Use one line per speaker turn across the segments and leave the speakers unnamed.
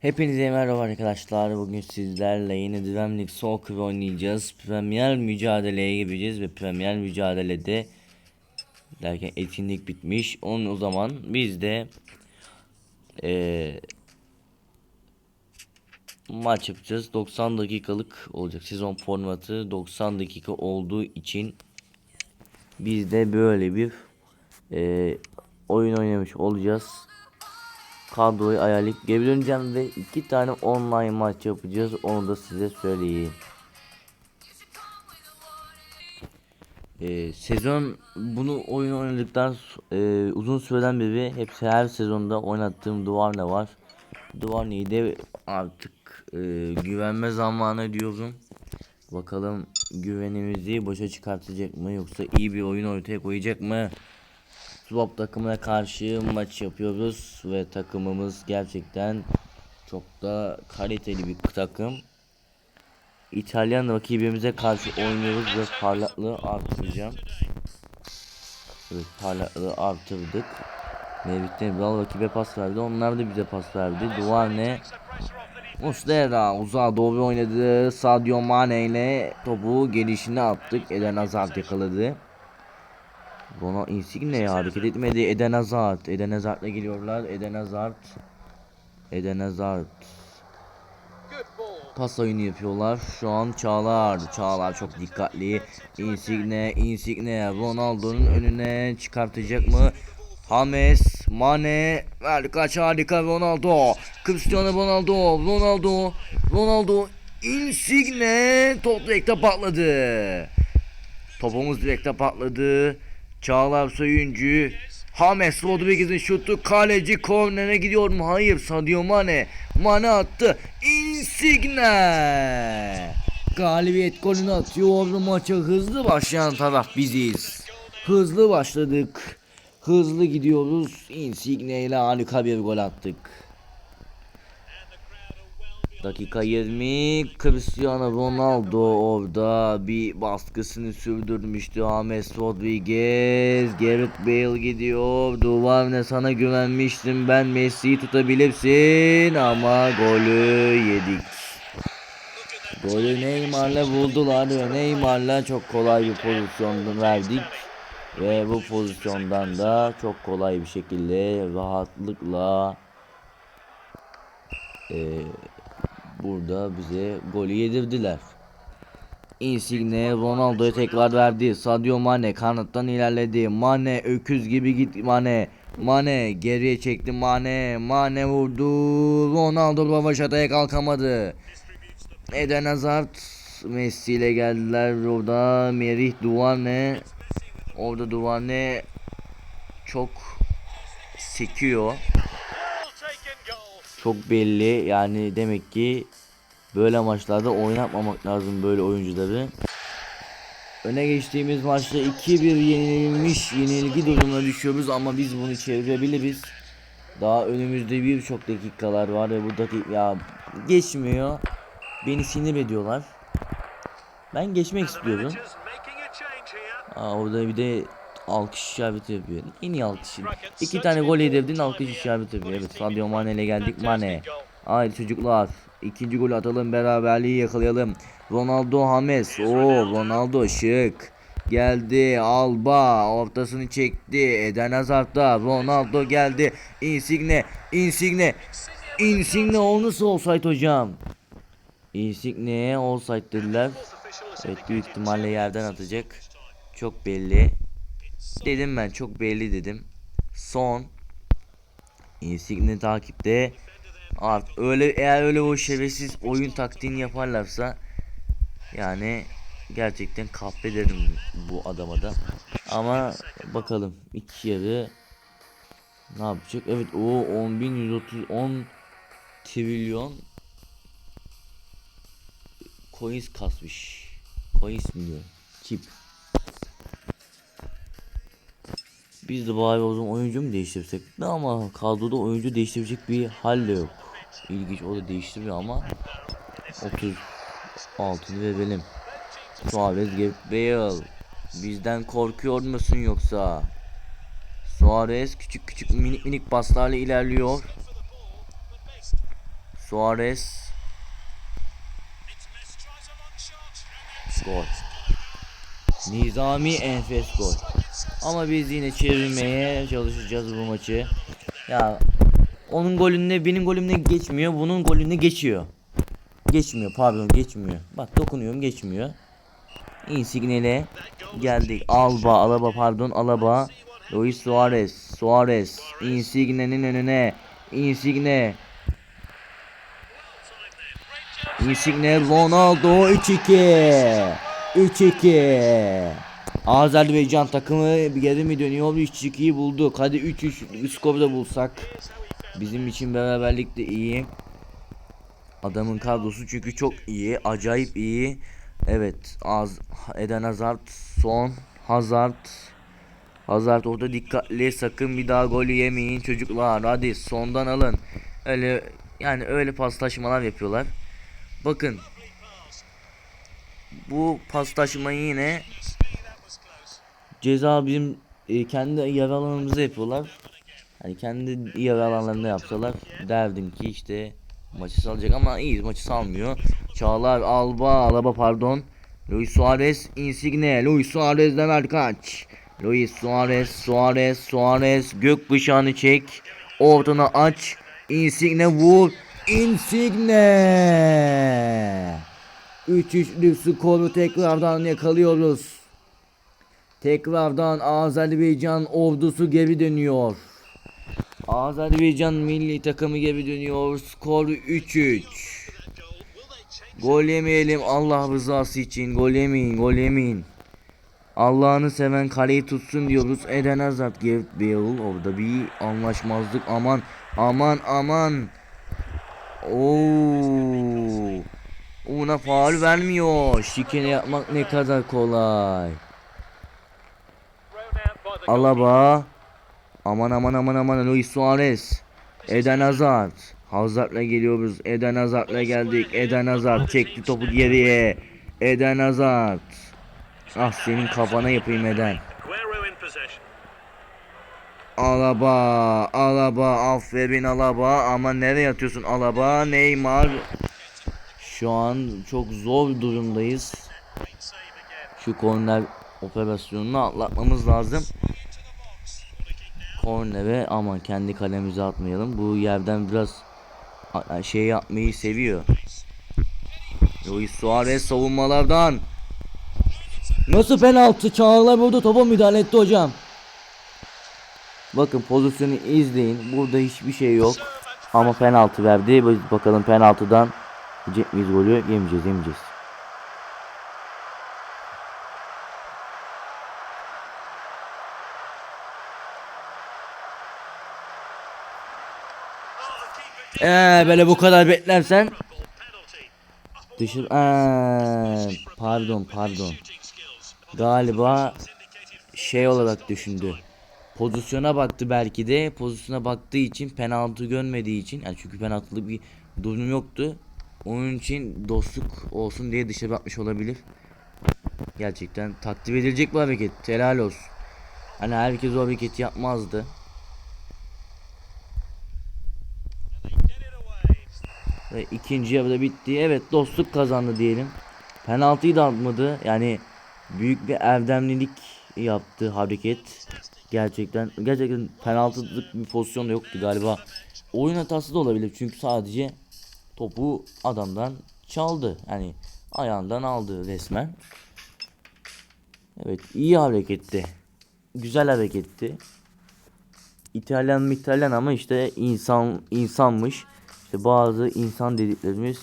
Hepinize merhaba arkadaşlar. Bugün sizlerle yeni Dream Soccer oynayacağız. Premier mücadeleye gireceğiz ve Premier mücadelede derken etkinlik bitmiş. Onun o zaman biz de eee, maç yapacağız. 90 dakikalık olacak. Sezon formatı 90 dakika olduğu için biz de böyle bir eee, oyun oynamış olacağız kadroyu ayarlayıp geri döneceğim ve iki tane online maç yapacağız onu da size söyleyeyim. Ee, sezon bunu oyun oynadıktan e, uzun süreden beri hepsi her sezonda oynattığım duvar ne var. Duvar de artık e, güvenme zamanı diyorum. Bakalım güvenimizi boşa çıkartacak mı yoksa iyi bir oyun ortaya koyacak mı? Swap takımına karşı maç yapıyoruz ve takımımız gerçekten çok da kaliteli bir takım. İtalyan rakibimize karşı oynuyoruz ve parlaklığı artıracağım. Evet parlaklığı artırdık. Mevlüt'ten Bral rakibe pas verdi. Onlar da bize pas verdi. Duvar ne? Muslera uzağa doğru oynadı. Sadio Mane ile topu gelişine attık. Eden Hazard yakaladı. Ronald Insigne ya hareket etmedi. Eden Hazard. Eden Hazard'la geliyorlar. Eden Hazard. Eden Hazard. Pas oyunu yapıyorlar. Şu an Çağlar. Çağlar çok dikkatli. Insigne, Insigne Ronaldo'nun önüne çıkartacak mı? James, Mane, kaç harika Ronaldo. Cristiano Ronaldo, Ronaldo, Ronaldo, Insigne top direkte patladı. Topumuz direkte patladı. Çağlar Söyüncü. James Rodriguez'in şutu kaleci kornere gidiyor mu? Hayır Sadio Mane. Mane attı. Insigne. Galibiyet golünü atıyor. Maça hızlı başlayan taraf biziz. Hızlı başladık. Hızlı gidiyoruz. Insigne ile harika bir gol attık. Dakika 20 Cristiano Ronaldo orada bir baskısını sürdürmüştü. James Rodriguez Gareth Bale gidiyor. Duvar ne sana güvenmiştim. Ben Messi'yi tutabilirsin. Ama golü yedik. Golü Neymar'la buldular ve Neymar'la çok kolay bir pozisyondan verdik. Ve bu pozisyondan da çok kolay bir şekilde rahatlıkla eee burada bize golü yedirdiler. Insigne Ronaldo'ya tekrar verdi. Sadio Mane kanattan ilerledi. Mane öküz gibi git Mane. Mane geriye çekti Mane. Mane vurdu. Ronaldo Ravaşata'ya kalkamadı. Eden Hazard Messi ile geldiler orada. Merih Duvarne. Orada Duvarne çok sekiyor çok belli yani demek ki böyle maçlarda oynatmamak lazım böyle oyuncuları. Öne geçtiğimiz maçta 2-1 yenilmiş yenilgi durumuna düşüyoruz ama biz bunu çevirebiliriz. Daha önümüzde birçok dakikalar var ve bu dakika ya geçmiyor. Beni sinir ediyorlar. Ben geçmek istiyorum. Aa, orada bir de alkış işareti yapıyor. En iyi alkış. İki tane gol yedirdin alkış işareti yapıyor. Evet Sadio Mane ile geldik Mane. Haydi çocuklar. İkinci golü atalım beraberliği yakalayalım. Ronaldo James. Oo Ronaldo şık. Geldi Alba ortasını çekti. Eden Hazard'da Ronaldo geldi. Insigne Insigne Insigne o nasıl olsaydı hocam? Insigne'ye olsaydı dediler. Evet büyük ihtimalle yerden atacak. Çok belli. Dedim ben çok belli dedim. Son Insigne takipte. Art öyle eğer öyle o şerefsiz oyun taktiğini yaparlarsa yani gerçekten kahvederim bu adama da. Ama bakalım iki yarı ne yapacak? Evet o 10.130 10 trilyon coins kasmış. Coins mi diyor? Chip. Biz de bari o zaman oyuncu mu değiştirsek? Ne ama kadroda oyuncu değiştirecek bir hal de yok. İlginç o da değiştiriyor ama 30 altını verelim. Suarez Bale Bizden korkuyor musun yoksa? Suarez küçük küçük minik minik paslarla ilerliyor. Suarez. Gol. Nizami enfes gol. Ama biz yine çevirmeye çalışacağız bu maçı. Ya onun golünde benim golümde geçmiyor. Bunun golünde geçiyor. Geçmiyor pardon geçmiyor. Bak dokunuyorum geçmiyor. Insigne'le geldik. Alba, Alaba pardon Alaba. Luis Suarez, Suarez. Insigne'nin önüne. Insigne. Insigne Ronaldo 3-2. 3-2. Azerbaycan takımı geri mi dönüyor? 3-2'yi bulduk. Hadi 3-3 skor da bulsak. Bizim için beraberlik de iyi. Adamın kadrosu çünkü çok iyi. Acayip iyi. Evet. Az Eden Hazard son Hazard Hazard orada dikkatli sakın bir daha gol yemeyin çocuklar hadi sondan alın öyle yani öyle paslaşmalar yapıyorlar bakın bu paslaşmayı yine ceza bizim e, kendi yarı yapıyorlar hani kendi yarı alanlarında yapsalar derdim ki işte maçı salacak ama iyi maçı salmıyor. Çağlar Alba Alaba pardon. Luis Suarez Insigne. Luis Suarez'den Erkaç Luis Suarez Suarez Suarez. Gökkuşağını çek. Ortana aç. Insigne vur. Insigne. 3-3'lük skoru tekrardan yakalıyoruz. Tekrardan Azerbaycan ordusu geri dönüyor Azerbaycan milli takımı geri dönüyor skor 3-3 Gol yemeyelim Allah rızası için. Gol yemeyin, gol yemeyin. Allah'ını seven kaleyi tutsun diyoruz. Eden Hazard, Gareth Bale orada bir anlaşmazlık. Aman, aman, aman. Oo. Ona faul vermiyor. Şikene yapmak ne kadar kolay. Alaba. Aman aman aman aman Luis Suarez. Eden Hazard. Hazard'la geliyoruz. Eden Hazard'la geldik. Eden Hazard çekti topu geriye. Eden Hazard. Ah senin kafana yapayım Eden. Alaba, Alaba, aferin Alaba ama nereye atıyorsun Alaba? Neymar. Şu an çok zor durumdayız. Şu korner operasyonunu atlatmamız lazım. Kornere aman kendi kalemize atmayalım. Bu yerden biraz şey yapmayı seviyor. Luis Suarez savunmalardan. Nasıl penaltı? Çağlar burada topa müdahale etti hocam. Bakın pozisyonu izleyin. Burada hiçbir şey yok. Ama penaltı verdi. Bakalım penaltıdan yiyecek miyiz golü? Yemeyeceğiz, yemeyeceğiz. Eee böyle bu kadar beklersen.
Penalty.
Dışı Eee, pardon pardon. Galiba şey olarak düşündü. Pozisyona baktı belki de. Pozisyona baktığı için penaltı görmediği için yani çünkü penaltılı bir durum yoktu. Onun için dostluk olsun diye dışarı atmış olabilir. Gerçekten takdir edilecek bir hareket. Helal olsun. Hani herkes o hareketi yapmazdı Ve ikinci yarıda bitti. Evet dostluk kazandı diyelim. Penaltıyı da atmadı. Yani büyük bir erdemlilik yaptı hareket. Gerçekten gerçekten penaltılık bir pozisyon da yoktu galiba. Oyun hatası da olabilir çünkü sadece topu adamdan çaldı. Yani ayağından aldı resmen. Evet iyi hareketti. Güzel hareketti. İtalyan mı İtalyan ama işte insan insanmış. İşte bazı insan dediklerimiz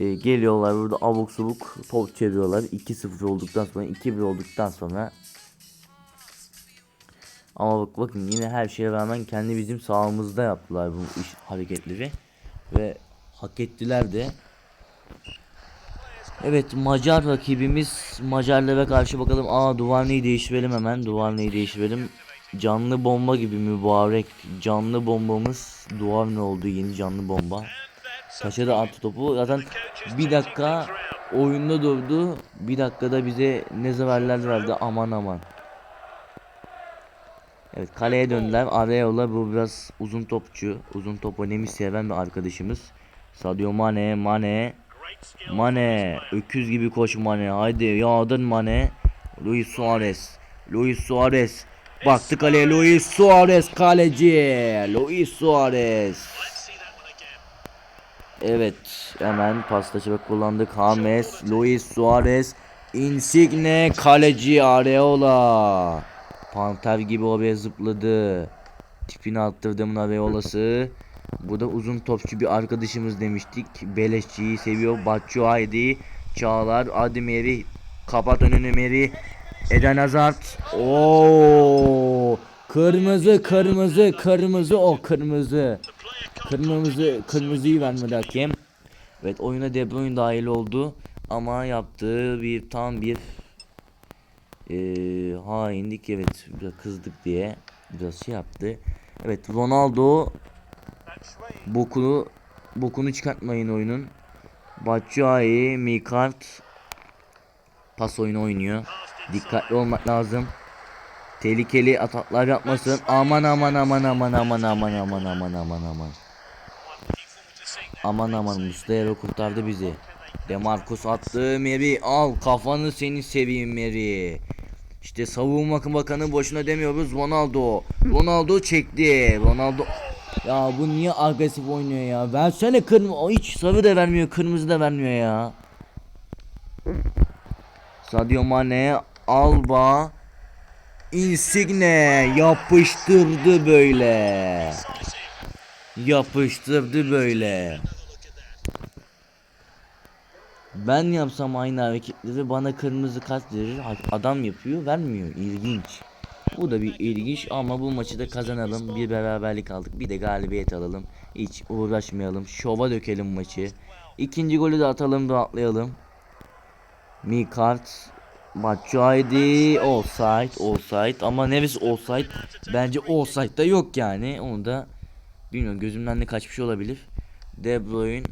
e, geliyorlar burada abuk subuk top çeviriyorlar. 2-0 olduktan sonra 2-1 olduktan sonra ama bak bakın yine her şeye rağmen kendi bizim sahamızda yaptılar bu iş hareketleri ve hak ettiler de. Evet Macar rakibimiz Macarlara karşı bakalım. Aa Duvarne'yi değiştirelim hemen. Duvarne'yi değiştirelim. Canlı bomba gibi mübarek canlı bombamız Duvarne oldu yeni canlı bomba. Da attı topu. Zaten bir dakika oyunda durdu. Bir dakikada bize ne zararlar verdi aman aman. Evet kaleye döndüler. Araya yola bu biraz uzun topçu. Uzun top oynamayı seven bir arkadaşımız. Sadio Mane, Mane. Mane, öküz gibi koş Mane. Haydi yağdın Mane. Luis Suarez, Luis Suarez. Baktı kaleye Luis Suarez kaleci. Luis Suarez. Evet, hemen paslaşa kullandık. James, Luis Suarez, Insigne, kaleci Areola. Panter gibi oraya zıpladı. Tipini attırdığımın Areola'sı. Bu da uzun topçu bir arkadaşımız demiştik. Beleşçiyi seviyor. Batshuayi, Çağlar, Ademiri. Kapat önünü Meri. Eden Hazard. Oo! Kırmızı, kırmızı, kırmızı, o kırmızı. Kırmızı kırmızıyı vermedi hakem. Evet oyuna De Bruyne dahil oldu ama yaptığı bir tam bir eee hainlik evet biraz kızdık diye biraz şey yaptı. Evet Ronaldo bokunu bokunu çıkartmayın oyunun. Batshuayi, Mikart pas oyunu oynuyor. Dikkatli olmak lazım. Tehlikeli ataklar yapmasın. Aman aman aman aman aman aman aman aman aman aman. Aman aman Muslera kurtardı bizi. Demarcus attı Meri al kafanı seni seveyim Meri. İşte savunma bakanı boşuna demiyoruz Ronaldo. Ronaldo çekti. Ronaldo ya bu niye agresif oynuyor ya? Versene kırmızı. Hiç sarı da vermiyor, kırmızı da vermiyor ya. Sadio Mane, Alba, Insigne yapıştırdı böyle. Yapıştırdı böyle. Ben yapsam aynı hareketleri bana kırmızı kart verir. Adam yapıyor, vermiyor. İlginç. Bu da bir ilginç ama bu maçı da kazanalım. Bir beraberlik aldık. Bir de galibiyet alalım. Hiç uğraşmayalım. Şova dökelim maçı. İkinci golü de atalım rahatlayalım. Mikart Batshuayi offside offside. Ama neresi offside? Bence offside da yok yani. Onu da bilmiyorum. Gözümden de kaçmış olabilir. De Bruyne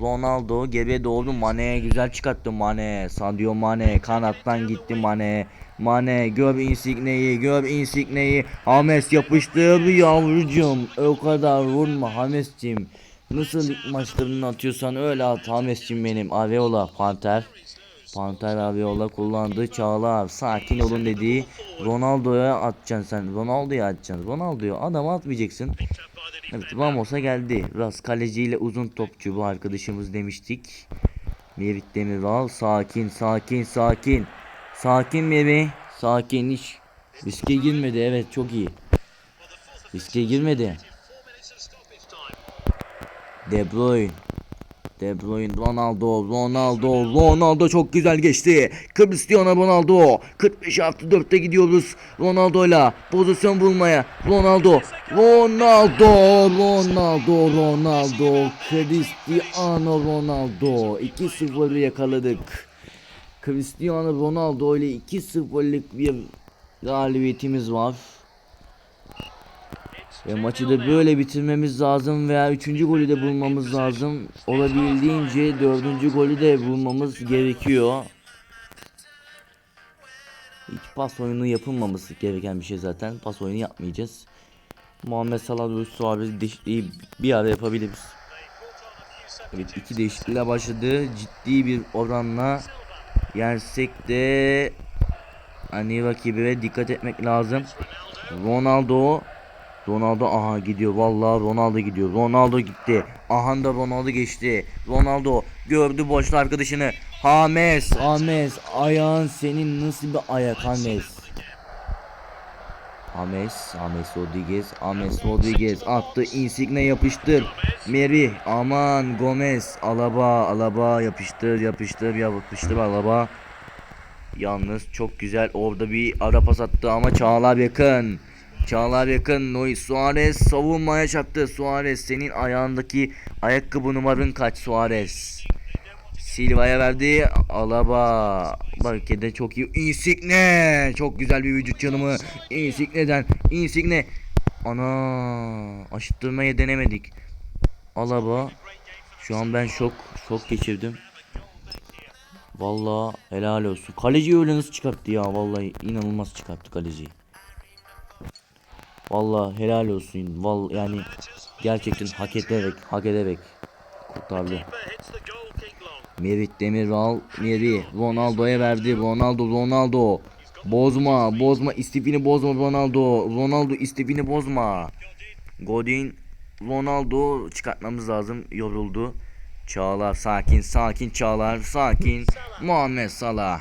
Ronaldo geriye doğru Mane güzel çıkarttı Mane. Sadio Mane kanattan gitti Mane. Mane gör Insigne'yi gör Insigne'yi. Hames yapıştır yavrucuğum. O kadar vurma Hames'cim. Nasıl lig maçlarını atıyorsan öyle at Hames'cim benim. Areola Panter Panter Aviola kullandı. Çağlar sakin olun dediği Ronaldo'ya atacaksın sen. Ronaldo'ya atacaksın. Ronaldo'ya adam atmayacaksın. Evet Ramos'a geldi. Ras kaleciyle uzun topçu bu arkadaşımız demiştik. Merit Demiral sakin sakin sakin. Sakin Meri. Sakin hiç. Riske girmedi evet çok iyi. Riske girmedi. De Bruyne. De Bruyne, Ronaldo, Ronaldo, Ronaldo çok güzel geçti. Cristiano Ronaldo. 45 artı 4'te gidiyoruz. Ronaldo'yla pozisyon bulmaya. Ronaldo, Ronaldo, Ronaldo, Ronaldo, Cristiano Ronaldo. 2-0'ı yakaladık. Cristiano Ronaldo ile 2-0'lık bir galibiyetimiz var. Ve maçı da böyle bitirmemiz lazım veya üçüncü golü de bulmamız lazım. Olabildiğince dördüncü golü de bulmamız gerekiyor. Hiç pas oyunu yapılmaması gereken bir şey zaten. Pas oyunu yapmayacağız. Muhammed Salah ve Suarez değişikliği bir ara yapabiliriz. Evet iki değişiklikle başladı. Ciddi bir oranla yersek de hani rakibe dikkat etmek lazım. Ronaldo Ronaldo aha gidiyor vallahi Ronaldo gidiyor. Ronaldo gitti. Aha da Ronaldo geçti. Ronaldo gördü boşlu arkadaşını. Hames, Hames ayağın senin nasıl bir ayak Hames? Hames, Hames Rodriguez, Hames Rodriguez attı. Insigne yapıştır. Meri, aman Gomez, Alaba, Alaba yapıştır, yapıştır, yapıştır Alaba. Yalnız çok güzel orada bir ara pas attı ama Çağlar yakın. Çağlar yakın. Luis Suarez savunmaya çaktı. Suarez senin ayağındaki ayakkabı numarın kaç Suarez? Silva'ya verdi. Alaba. Barkede çok iyi. Insigne. Çok güzel bir vücut yanımı. Insigne'den. Insigne. Ana. Aşıttırmayı denemedik. Alaba. Şu an ben şok. Şok geçirdim. Vallahi helal olsun. Kaleci öyle nasıl çıkarttı ya? Vallahi inanılmaz çıkarttı kaleciyi. Vallahi helal olsun. Vallahi yani gerçekten hak ederek, hak ederek. Kurtardı. Merih Demiral, Merih Ronaldo'ya verdi. Ronaldo, Ronaldo. Bozma, bozma, istifini bozma Ronaldo. Ronaldo istifini bozma. Godin, Ronaldo çıkartmamız lazım. Yoruldu. Çağlar sakin, sakin Çağlar, sakin. Muhammed Salah.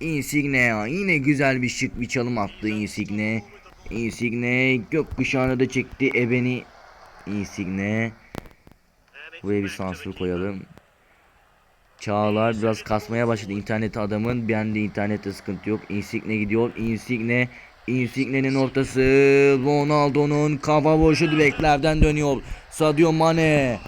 Insigne. Yine güzel bir şık bir çalım attı Insigne. Insigne gökkuşağını da çekti ebeni. Insigne. Buraya bir sansür koyalım. Çağlar biraz kasmaya başladı interneti adamın. Bende internette sıkıntı yok. Insigne gidiyor. Insigne. Insigne'nin ortası. Ronaldo'nun kafa boşu direklerden dönüyor. Sadio Mane.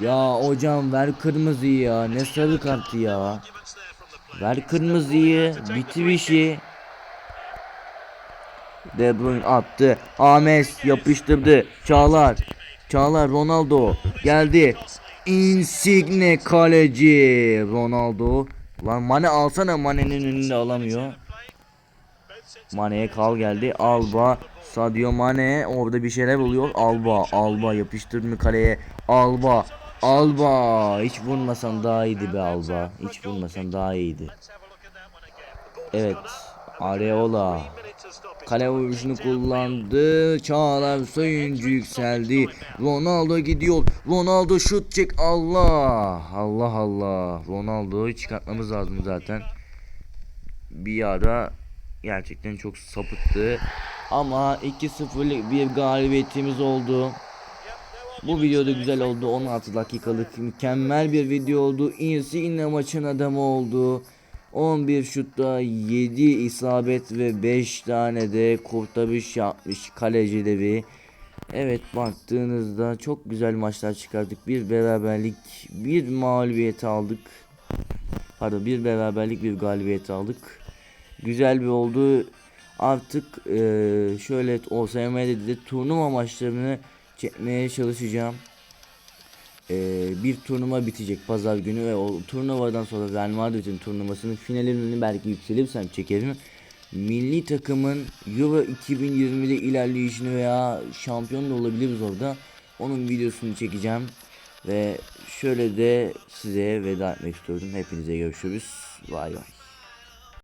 Ya hocam ver kırmızıyı ya. Ne sarı kartı ya. Ver kırmızıyı. Bitir işi. De Bruyne attı. Ames yapıştırdı. Çağlar. Çağlar Ronaldo geldi. Insigne kaleci. Ronaldo. Lan Mane alsana Mane'nin önünde alamıyor. Mane'ye kal geldi. Alba. Sadio Mane orada bir şeyler oluyor. Alba. Alba yapıştırdı mı kaleye. Alba. Alba. Hiç vurmasan daha iyiydi be Alba. Hiç vurmasan daha iyiydi. Evet. Areola. Kale vuruşunu kullandı. Çağlar Soyuncu yükseldi. Ronaldo gidiyor. Ronaldo şut çek. Allah. Allah Allah. Ronaldo'yu çıkartmamız lazım zaten. Bir ara gerçekten çok sapıttı. Ama 2-0'lık bir galibiyetimiz oldu. Bu video da güzel oldu. 16 dakikalık mükemmel bir video oldu. Insigne maçın adamı oldu. 11 şutta 7 isabet ve 5 tane de kurtarış yapmış kaleci bir. Evet baktığınızda çok güzel maçlar çıkardık. Bir beraberlik, bir mağlubiyet aldık. Pardon bir beraberlik, bir galibiyet aldık. Güzel bir oldu. Artık eee, şöyle OSM'de de turnuva maçlarını çekmeye çalışacağım. Eee, bir turnuva bitecek pazar günü ve o turnuvadan sonra Real Madrid'in turnuvasının finalini belki yükselirsem çekerim. Milli takımın Euro 2020'de ilerleyişini veya şampiyon da olabiliriz orada. Onun videosunu çekeceğim. Ve şöyle de size veda etmek istiyorum. Hepinize görüşürüz. Bay bay.